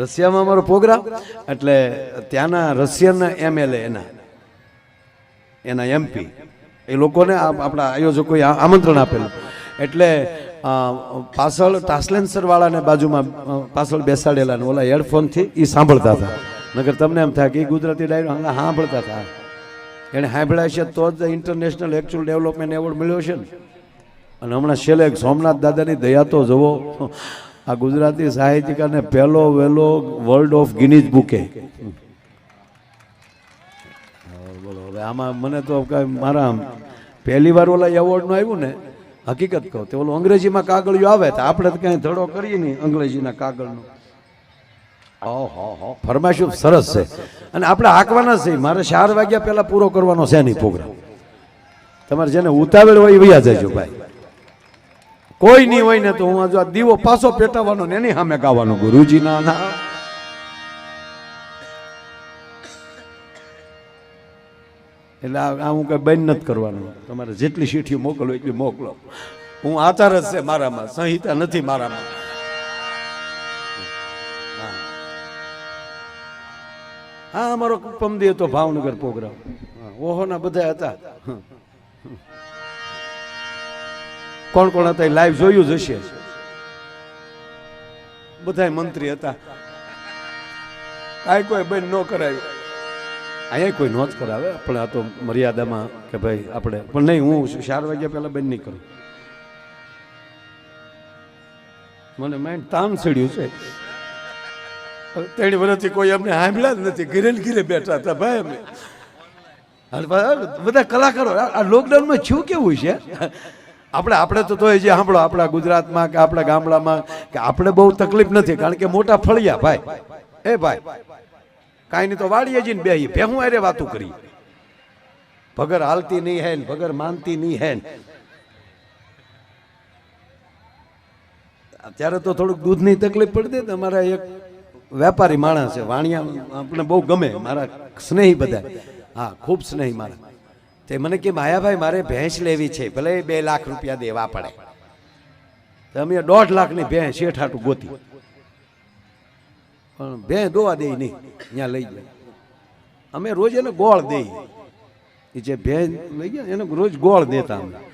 રશિયામાં અમારો પ્રોગ્રામ? એટલે ત્યાંના રશિયન એમએલએ એના એના એમપી. એ લોકોને આપણા આયોજકોએ આમંત્રણ આપેલું. એટલે પાછળ ટ્રાન્સલેન્સર વાળાને બાજુમાં પાછળ બેસાડેલા ને ઓલા હેડફોનથી એ સાંભળતા હતા. નગર તમને એમ થાય કે ગુજરાતી ડાયરો હંગા સાંભળતા હતા. એને સાંભળ્યા છે તો જ ઇન્ટરનેશનલ એકચ્યુઅલ ડેવલપમેન્ટ એવોર્ડ મળ્યો છે ને. અને હમણાં છેલ્લે સોમનાથ દાદાની દયા તો જુઓ. આ ગુજરાતી સાહિત્યકારને પહેલો વહેલો વર્લ્ડ ઓફ ગિનીઝ બુકે. બોલો, હવે આમાં મને તો મારા પહેલી વાર ઓલા એવોર્ડનું આવ્યું ને, હકીકત કહું, તો ઓલું અંગ્રેજીમાં કાગળિયું આવે તો આપણે તો કાંઈ ધડો કરીએ નહીં અંગ્રેજીના કાગળનું. ફરમાઈશું સરસ છે. અને આપણે હાંકવાના છે મારે ચાર વાગ્યા પહેલા પૂરો કરવાનો છે નહીં પ્રોગ્રામ તમારે જેને ઉતાવળ હોય એ વયા જજો ભાઈ. કોઈ નહીં હોય ને તો હું આ જો આ દીવો પાછો પેટાવાનો ને એની સામે ગાવાનો ગુરુજીના ના એટલે આ હું કઈ બંધ નથી કરવાનું. તમારે જેટલી શીઠીઓ મોકલો એટલી મોકલો. હું આચાર જ છે મારામાં, સંહિતા નથી મારામાં. હા, અમારો પમદી હતો ભાવનગર પ્રોગ્રામ ઓહોના બધા હતા. કોણ કોણ હતા લાઈવ જોયું જ હશે. બધા મંત્રી હતા. આ કોઈ બેન ન કરાયું. અહીંયા કોઈ નોંધ કરાવે, પણ આ તો મર્યાદામાં કે ભાઈ આપણે, પણ નહીં, હું ચાર વાગ્યા પહેલા બેન નહીં કરું. મને માઇન્ડ તામ ચડ્યું છે. ત્રણ વર્ષથી કોઈ અમને સાંભળ્યા જ નથી. ઘીરે ઘીરે બેઠા હતા ભાઈ અમે. બધા કલાકારો, આ લોકડાઉનમાં છું કેવું છે? આપણે આપણે તો તોય જે સાંભળો, આપણા ગુજરાતમાં કે આપણા ગામડામાં કે આપણે બહુ તકલીફ નથી, કારણ કે મોટા ફળિયા ભાઈ. એ ભાઈ કાંઈ નહીં તો વાળીએ જઈને બેહીએ ભેહું અરે વાતું કરી. ભગર હાલતી નહીં હે ને ભગર માનતી નહીં હે ને અત્યારે તો થોડુંક દૂધની તકલીફ પડતી તો અમારા એક વેપારી માણસ છે, વાણિયા આપણે બહુ ગમે, મારા સ્નેહી બધા. હા, ખૂબ સ્નેહી મારા. તે મને કે, માયાભાઈ, મારે ભેંસ લેવી છે. ભલે બે લાખ રૂપિયા દેવા પડે. તો અમે દોઢ લાખની ભેંસ શેઠ હાટું ગોતી. પણ ભેં દોવા દે નહીં. ત્યાં લઈ જાય અમે રોજ એને ગોળ દઈએ. એ જે ભેં લઈ ગયા એને રોજ ગોળ દેતા અમે.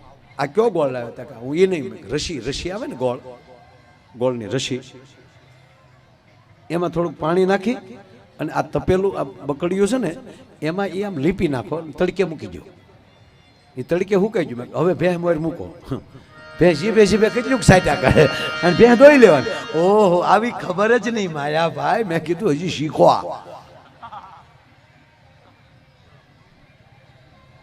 આ કયો ગોળ લાવ્યો હતા હું એ નહીં રસી રસી આવે ને ગોળ ગોળની રસી એમાં થોડુંક પાણી નાખી અને આ તપેલું, આ બકડિયું છે ને, એમાં એ આમ લીપી નાખો તડકે મૂકી દો એ તડકે હુકાઈ ગયું હવે ભેં મોર મૂકો. ભેં જીભે જીભે કેટલું સાટ્યા કરે. અને ભેં ધોઈ લેવાની. ઓહો, આવી ખબર જ નહીં, માયા ભાઈ. મેં કીધું, હજી શીખો આ.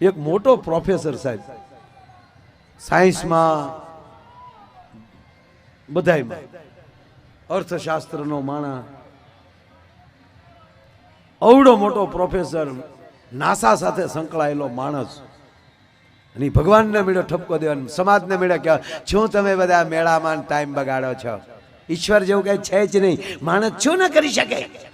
એક મોટો પ્રોફેસર સાહેબ. સાયન્સમાં બધાયમાં. અર્થશાસ્ત્રનો માણા. અવડો મોટો પ્રોફેસર નાસા સાથે સંકળાયેલો માણસ. અને ભગવાનને મેળો ઠપકો દેવાનો. સમાજને મેળો કે શું તમે બધા મેળામાં ટાઈમ બગાડો છો? ઈશ્વર જેવું કઈ છે જ નહીં. માણસ શું ન કરી શકે.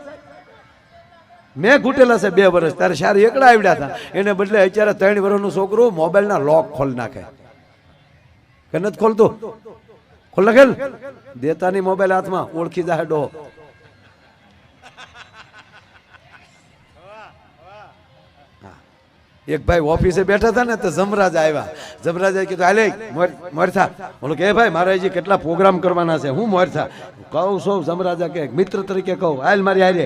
મેં ઘૂટેલા છે બે વર્ષ, ત્યારે શાર એકડા આવડ્યા હતા. એને બદલે અત્યારે ત્રણ વર્ષનું છોકરું મોબાઈલના લોક ખોલ નાખે. કે નથી ખોલતું? ખોલ નાખે દેતાની મોબાઈલ હાથમાં, ઓળખી જાય ડો એક ભાઈ ઓફિસે બેઠા હતા ને, તો જમરાજ આવ્યા. જમરાજે કીધું, હાલે મોરથા. બોલો કે ભાઈ મારે હજી કેટલા પ્રોગ્રામ કરવાના છે? હું મોરથા. કહું છું જમરાજા કે મિત્ર તરીકે કહું. હાલ મારી હારે.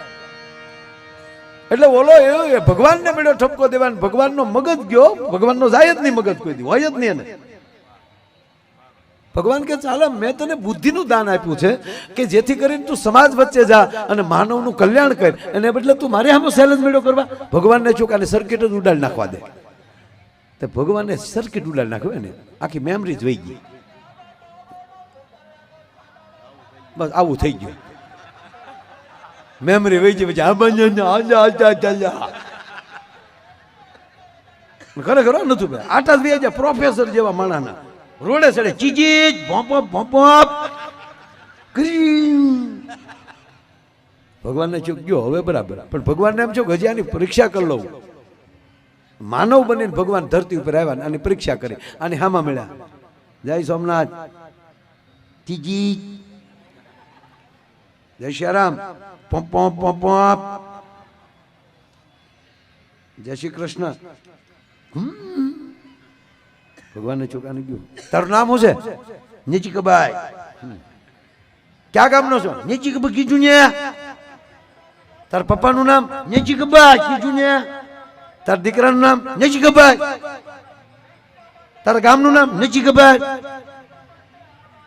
એટલે ઓલો એ ભગવાનને મેળો ઠપકો દેવાનો. ભગવાનનો મગજ ગયો. ભગવાનનો જાય જ નહીં મગજ કોઈ દી, હોય જ નહીં એને. ભગવાન કે ચાલો, મેં તને બુદ્ધિનું દાન આપ્યું છે કે જેથી કરીને તું સમાજ વચ્ચે જા અને માનવનું કલ્યાણ કર. એને બદલે તું મારે આમાં સેલ મેળો કરવા. ભગવાનને ચોકાને સર્કિટ જ ઉડાડી નાખવા દે. તો ભગવાનને સર્કિટ ઉડાડી નાખ્યું ને આખી મેમરી જ વહી ગઈ. બસ આવું થઈ ગયું. મેમરી જાય પછી આ બંધ આજા આજા ચાલ્યા ખરેખર નતું ભાઈ આટા જ વ્યાજ્યા પ્રોફેસર જેવા માણાના રોડે સડે ચીજી ભોંપ ભોંપ ભગવાનને ચૂક ગયો હવે બરાબર પણ ભગવાનને એમ છો કે આની પરીક્ષા કરી લઉં માનવ બનીને ભગવાન ધરતી ઉપર આવ્યા ને આની પરીક્ષા કરી આની હામાં મળ્યા જય સોમનાથ ત્રીજી જય શ્યારામ પોપ પોપ પોપ પોપ જય શ્રી કૃષ્ણ હમ. ભગવાનને ચોકાને ગયું તારું નામ શું છે નીચી કબાઈ ક્યાં ગામનો છો નીચી કબાઈ કીધું ને તાર પપ્પાનું નામ નીચી કબાઈ કીધું ને તાર દીકરાનું નામ નીચી કબાઈ તારા ગામનું નામ નીચી કબાઈ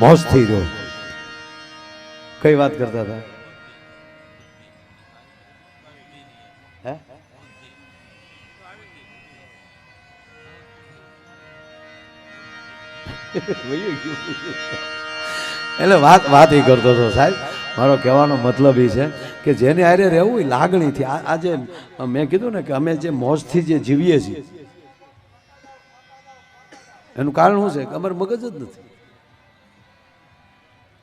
મોજથી રહ્યો કઈ વાત કરતા હતા? એટલે વાત વાત એ કરતો હતો, સાહેબ. મારો કહેવાનો મતલબ એ છે કે જેને આરે રહેવું એ લાગણીથી. આજે મેં કીધું ને કે અમે જે મોજથી જે જીવીએ છીએ, એનું કારણ શું છે? કે અમારું મગજ જ નથી.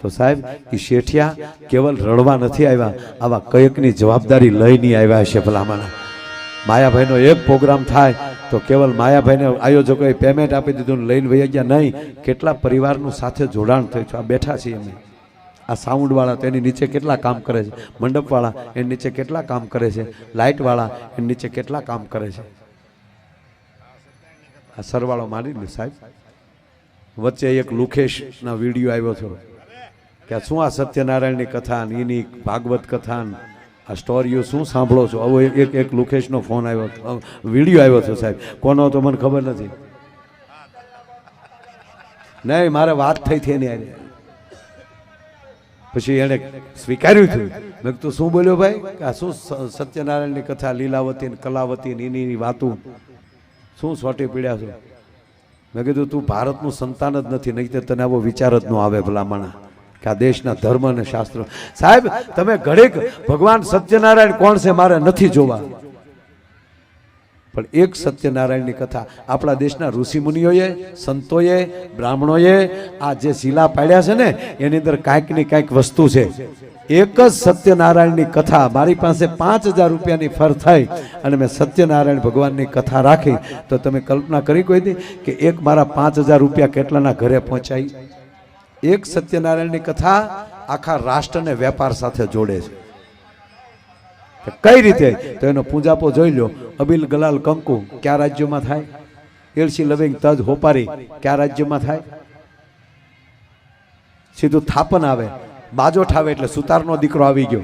તો સાહેબ એ શેઠિયા કેવલ રડવા નથી આવ્યા, આવા કયકની જવાબદારી લઈને આવ્યા છે ભલામણા. માયાભાઈનો એક પ્રોગ્રામ થાય તો કેવલ માયાભાઈને આયોજકોએ પેમેન્ટ આપી દીધું લઈને વહી ગયા નહીં. કેટલા પરિવારનું સાથે જોડાણ થયું છે? આ બેઠા છીએ અમે. આ સાઉન્ડવાળા તો એની નીચે કેટલા કામ કરે છે? મંડપવાળા એની નીચે કેટલા કામ કરે છે? લાઇટવાળા એની નીચે કેટલા કામ કરે છે? આ સરવાળો મારી લે સાહેબ. વચ્ચે એક લુખેશના વીડિયો આવ્યો હતો. કે આ શું આ સત્યનારાયણની કથા એની ભાગવત કથા આ સ્ટોરીઓ શું સાંભળો છો? આવો એક એક લુકેશનો ફોન આવ્યો. વીડિયો આવ્યો છે સાહેબ. કોનો તો મને ખબર નથી. નહીં, મારે વાત થઈ હતી એની. પછી એણે સ્વીકાર્યું હતું મેં કીધું, શું બોલ્યો ભાઈ? કે આ શું સત્યનારાયણની કથા, લીલાવતી ને કલાવતી ને એની વાતું? શું સોટી પીડ્યા છો? મેં કીધું, તું ભારતનું સંતાન જ નથી, નહીં તને આવો વિચાર જ ન આવે ભલામણા. કે આ દેશના ધર્મ અને શાસ્ત્ર. સાહેબ, તમે ઘડીક ભગવાન સત્યનારાયણ કોણ છે મારે નથી જોવા. પણ એક સત્યનારાયણની કથા, આપણા દેશના ઋષિમુનિઓએ, સંતોએ, બ્રાહ્મણોએ આ જે શિલા પાડ્યા છે ને, એની અંદર કાંઈક ને કાંઈક વસ્તુ છે. એક જ સત્યનારાયણની કથા, મારી પાસે પાંચ હજાર રૂપિયાની ફર થઈ અને મેં સત્યનારાયણ ભગવાનની કથા રાખી. તો તમે કલ્પના કરી કોઈ દી કે એક મારા પાંચ હજાર રૂપિયા કેટલાના ઘરે પહોંચાઈ? એક સત્યનારાયણની કથા આખા રાષ્ટ્રને વેપાર સાથે જોડે છે. કઈ રીતે? તો એનો પૂંજાપો જોઈ લો અબિલ ગલાલ કંકુ, કયા રાજ્યમાં થાય? એલસી લવિંગ તજ હોપારી, કયા રાજ્યમાં થાય? સીધું થાપન આવે. બાજોઠ આવે એટલે સુતારનો દીકરો આવી ગયો.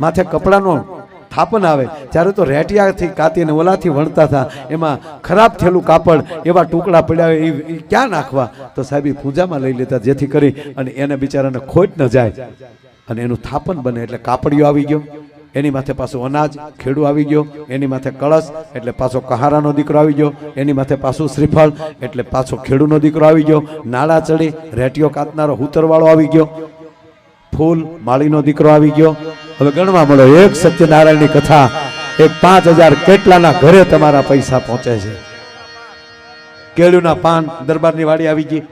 માથે કપડાનો થાપન આવે. ત્યારે તો રેટિયાથી, કાતીને ઓલાથી વણતા હતા. એમાં ખરાબ થયેલું કાપડ, એવા ટુકડા પડ્યા એ ક્યાં નાખવા? તો સાહેબ પૂજામાં લઈ લેતા, જેથી કરી અને એને બિચારાને ખોટ ન જાય. અને એનું થાપન બને એટલે કાપડિયો આવી ગયો. એની માથે પાછું અનાજ, ખેડું આવી ગયો. એની માથે કળશ, એટલે પાછો કહારાનો દીકરો આવી ગયો. એની માથે પાછું શ્રીફળ, એટલે પાછો ખેડૂનો દીકરો આવી ગયો. નાળા ચડી, રેટિયો કાતનારો હુતરવાળો આવી ગયો. ફૂલ માળીનો દીકરો આવી ગયો. હવે ગણવા મળો, એક સત્યનારાયણની કથા એક પાંચ હજાર કેટલાના ઘરે તમારા પૈસા પહોંચે છે. કેળુના પાન દરબારની વાડી આવી ગઈ.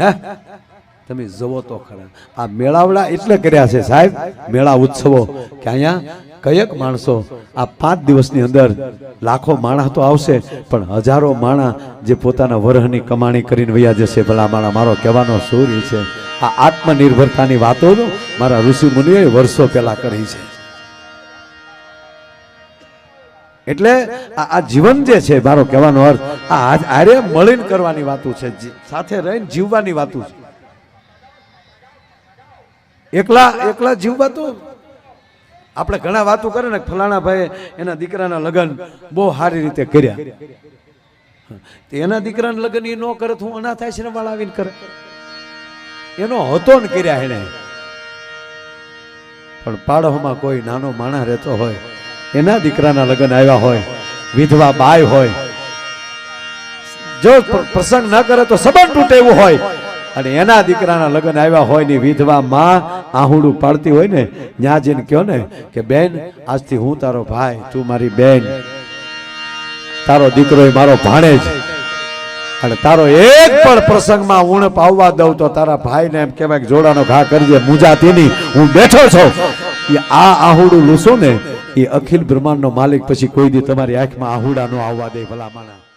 હે? તમે જુઓ તો ખરા. આ મેળાવડા એટલે કર્યા છે સાહેબ, મેળા ઉત્સવો, કે અહીંયા કયક માણસો આ પાંચ દિવસની અંદર લાખો માણસ તો આવશે, પણ હજારો માણા જે પોતાના વરહની કમાણી કરીને વૈયા જશે, ભલા માણા, મારો કહેવાનો સુર છે. આ આત્મનિર્ભરતાની વાતો મારા ઋષિ મુનિઓએ વર્ષો પહેલા કરી છે. એટલે આ જીવન જે છે, મારો કહેવાનો અર્થ, આ આરે મળીને કરવાની વાતું છે સાથે રહીને જીવવાની વાતું છે. એકલા એકલા જીવવા તો આપણે ઘણા વાતો કરે ને, ફલાણા ભાઈ એના દીકરાના લગ્ન બહુ સારી રીતે કર્યા. એના દીકરાના લગ્ન એ ન કરે તો હું અનાથ આશ્રમ વાળા આવીને કરે. એનો હતો ને કર્યા એને પણ પાડોમાં કોઈ નાનો માણસ રહેતો હોય, એના દીકરાના લગ્ન આવ્યા હોય, વિધવા બાય હોય, જો પ્રસંગ ન કરે તો સંબંધ તૂટે એવું હોય. અને એના દીકરાના લગ્ન આવ્યા હોય ને વિધવા માં આહુડું પાડતી હોય ને, ત્યાં જઈને કહો ને કે, બેન, આજથી હું તારો ભાઈ, તું મારી બેન. તારો દીકરો એ મારો ભાણેજ. અને તારો એક પણ પ્રસંગમાં ઉણપ આવવા દઉં તો તારા ભાઈને એમ કહેવાય જોડાનો ઘા કરજે મુજાતીની હું બેઠો છું. એ આ આહુડું લૂસો ને, એ અખિલ બ્રહ્માંડનો માલિક પછી કોઈ દી તમારી આંખમાં આહુડા નો આવવા દે ભલા માણા